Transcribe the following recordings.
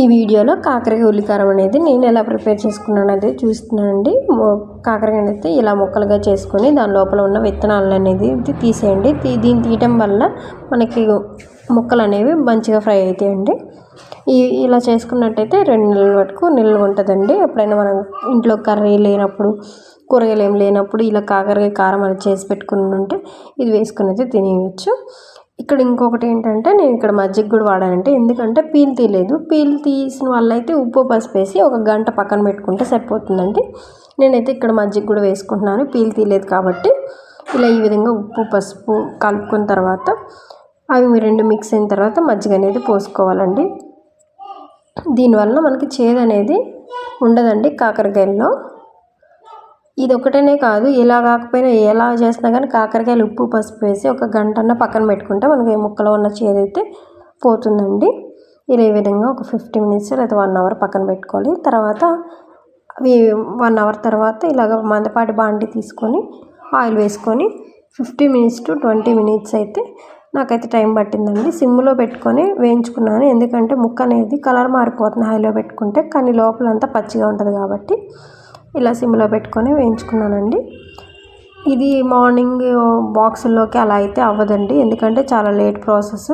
ఈ వీడియోలో కాకరకాయ ఉల్లికారం అనేది నేను ఎలా ప్రిపేర్ చేసుకున్నాను అనేది చూస్తున్నానండి. కాకరకాయ అయితే ఇలా ముక్కలుగా చేసుకొని దాని లోపల ఉన్న విత్తనాలు అనేది తీసేయండి. దీన్ని తీయటం వల్ల మనకి ముక్కలు అనేవి మంచిగా ఫ్రై అవుతాయండి. ఈ ఇలా చేసుకున్నట్టయితే రెండు నెలల వరకు నిల్వ ఉంటుందండి. ఎప్పుడైనా మనం ఇంట్లో కర్రీ లేనప్పుడు కూరగాయలు ఏం లేనప్పుడు ఇలా కాకరకాయ కారం అనేది చేసి పెట్టుకుని ఉంటే ఇది వేసుకుని అయితే తినేయచ్చు. ఇక్కడ ఇంకొకటి ఏంటంటే నేను ఇక్కడ మజ్జిగ కూడా వాడానంటే ఎందుకంటే పీల్ తీయలేదు పీల్ తీసిన వాళ్ళైతే ఉప్పు పసుపు వేసి ఒక గంట పక్కన పెట్టుకుంటే సరిపోతుందండి. నేనైతే ఇక్కడ మజ్జిగ కూడా వేసుకుంటున్నాను. పీల్ తీయలేదు కాబట్టి ఇలా ఈ విధంగా ఉప్పు పసుపు కలుపుకున్న తర్వాత అవి రెండు మిక్స్ అయిన తర్వాత మజ్జిగ అనేది పోసుకోవాలండి. దీనివల్ల మనకి చేదు అనేది ఉండదండి కాకరకాయల్లో. ఇది ఒకటనే కాదు ఇలా కాకపోయినా ఎలా చేసినా కానీ కాకరకాయలు ఉప్పు పసుపు వేసి ఒక గంటన్న పక్కన పెట్టుకుంటే మనకి ముక్కలో ఉన్న చేదైతే పోతుందండి. ఇలా ఈ విధంగా ఒక ఫిఫ్టీ మినిట్స్ లేదా వన్ అవర్ పక్కన పెట్టుకోవాలి. తర్వాత అవి వన్ అవర్ తర్వాత ఇలాగ మందపాటి బాండి తీసుకొని ఆయిల్ వేసుకొని fifty minutes to twenty minutes అయితే నాకైతే టైం పట్టిందండి. సిమ్లో పెట్టుకొని వేయించుకున్నాను. ఎందుకంటే ముక్క అనేది కలర్ మారిపోతుంది హైలో పెట్టుకుంటే కానీ లోపలంతా పచ్చిగా ఉంటుంది కాబట్టి ఇలా సిమ్లో పెట్టుకొని వేయించుకున్నానండి. ఇది మార్నింగ్ బాక్సుల్లోకి అలా అయితే అవ్వదండి. ఎందుకంటే చాలా లేట్ ప్రాసెస్.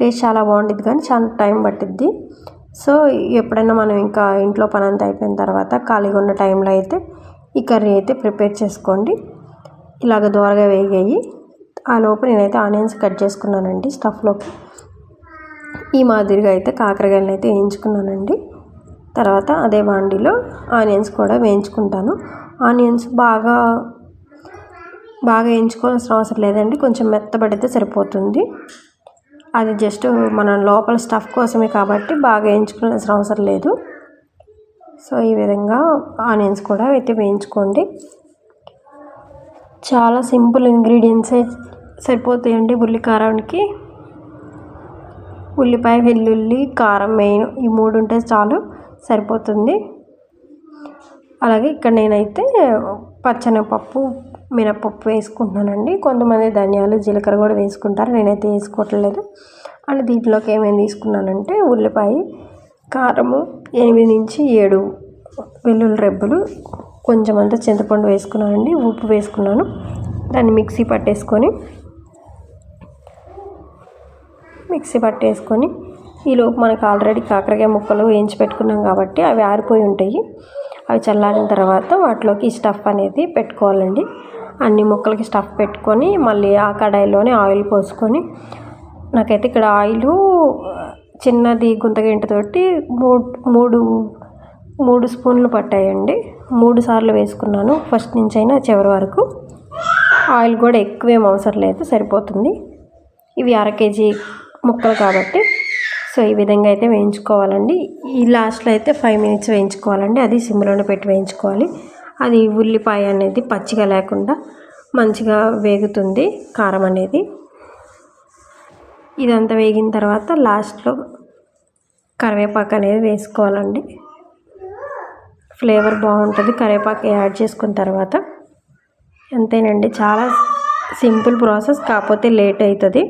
టేస్ట్ చాలా బాగుంటుంది కానీ చాలా టైం పట్టిద్ది. సో ఎప్పుడైనా మనం ఇంకా ఇంట్లో పని అంతా అయిపోయిన తర్వాత ఖాళీగా ఉన్న టైంలో అయితే ఈ కర్రీ అయితే ప్రిపేర్ చేసుకోండి. ఇలాగ దోరగా వేగాయి. ఆ లోపు నేనైతే ఆనియన్స్ కట్ చేసుకున్నానండి స్టఫ్లోకి. ఈ మాదిరిగా అయితే కాకరకాయలను అయితే వేయించుకున్నానండి. తర్వాత అదే బాండీలో ఆనియన్స్ కూడా వేయించుకుంటాను. ఆనియన్స్ బాగా బాగా వేయించుకోవాల్సిన అవసరం లేదండి. కొంచెం మెత్తబడితే సరిపోతుంది. అది జస్ట్ మన లోపల స్టఫ్ కోసమే కాబట్టి బాగా వేయించుకోవాల్సిన అవసరం లేదు. సో ఈ విధంగా ఆనియన్స్ కూడా అయితే వేయించుకోండి. చాలా సింపుల్ ఇంగ్రీడియంట్సే సరిపోతాయండి ఉల్లి కారానికి ఉల్లిపాయ వెల్లుల్లి కారం మెయిన్ ఈ మూడు ఉంటే చాలు. సరిపోతుంది. అలాగే ఇక్కడ నేనైతే పచ్చనపప్పు మినపప్పు వేసుకుంటున్నానండి. కొంతమంది ధనియాలు జీలకర్ర కూడా వేసుకుంటారు. నేనైతే వేసుకోవట్లేదు. అండ్ దీంట్లోకి ఏమేమి తీసుకున్నానంటే ఉల్లిపాయ కారము ఎనిమిది నుంచి ఏడు వెల్లుల్లి రెబ్బలు కొంచెం అంతా చింతపండు వేసుకున్నానండి. ఉప్పు వేసుకున్నాను. దాన్ని మిక్సీ పట్టేసుకొని మిక్సీ పట్టేసుకొని ఈలోపు మనకు ఆల్రెడీ కాకరకాయ ముక్కలు వేయించి పెట్టుకున్నాం కాబట్టి అవి ఆరిపోయి ఉంటాయి. అవి చల్లారిన తర్వాత వాటిలోకి స్టఫ్ అనేది పెట్టుకోవాలండి. అన్ని ముక్కలకి స్టఫ్ పెట్టుకొని మళ్ళీ ఆ కడాయిలోనే ఆయిల్ పోసుకొని నాకైతే ఇక్కడ ఆయిల్ చిన్నది గుంతగంటతోటి మూడు మూడు మూడు స్పూన్లు పట్టాయండి. మూడు సార్లు వేసుకున్నాను ఫస్ట్ నుంచి అయినా చివరి వరకు. ఆయిల్ కూడా ఎక్కువేం అవసరం లేదు సరిపోతుంది. ఇవి అర కేజీ ముక్కలు కాబట్టి సో ఈ విధంగా అయితే వేయించుకోవాలండి. ఈ లాస్ట్లో అయితే ఫైవ్ మినిట్స్ వేయించుకోవాలండి. అది సిమ్లోనే పెట్టి వేయించుకోవాలి. అది ఉల్లిపాయ అనేది పచ్చిగా లేకుండా మంచిగా వేగుతుంది కారం అనేది. ఇదంతా వేగిన తర్వాత లాస్ట్లో కరివేపాకు అనేది వేసుకోవాలండి. ఫ్లేవర్ బాగుంటుంది. కరివేపాకు యాడ్ చేసుకున్న తర్వాత అంతేనండి. చాలా సింపుల్ ప్రాసెస్ కాకపోతే లేట్ అవుతుంది.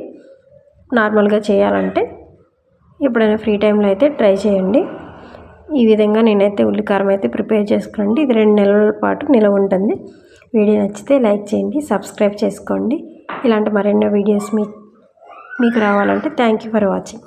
నార్మల్గా చేయాలంటే. ఎప్పుడైనా ఫ్రీ టైంలో అయితే ట్రై చేయండి. ఈ విధంగా నేనైతే ఉల్లికారం అయితే ప్రిపేర్ చేసుకోండి ఇది రెండు నెలల పాటు నిలవ ఉంటుంది. వీడియో నచ్చితే లైక్ చేయండి సబ్స్క్రైబ్ చేసుకోండి. ఇలాంటి మరెన్నో వీడియోస్ మీ మీకు రావాలంటే థ్యాంక్ యూ ఫర్ వాచింగ్.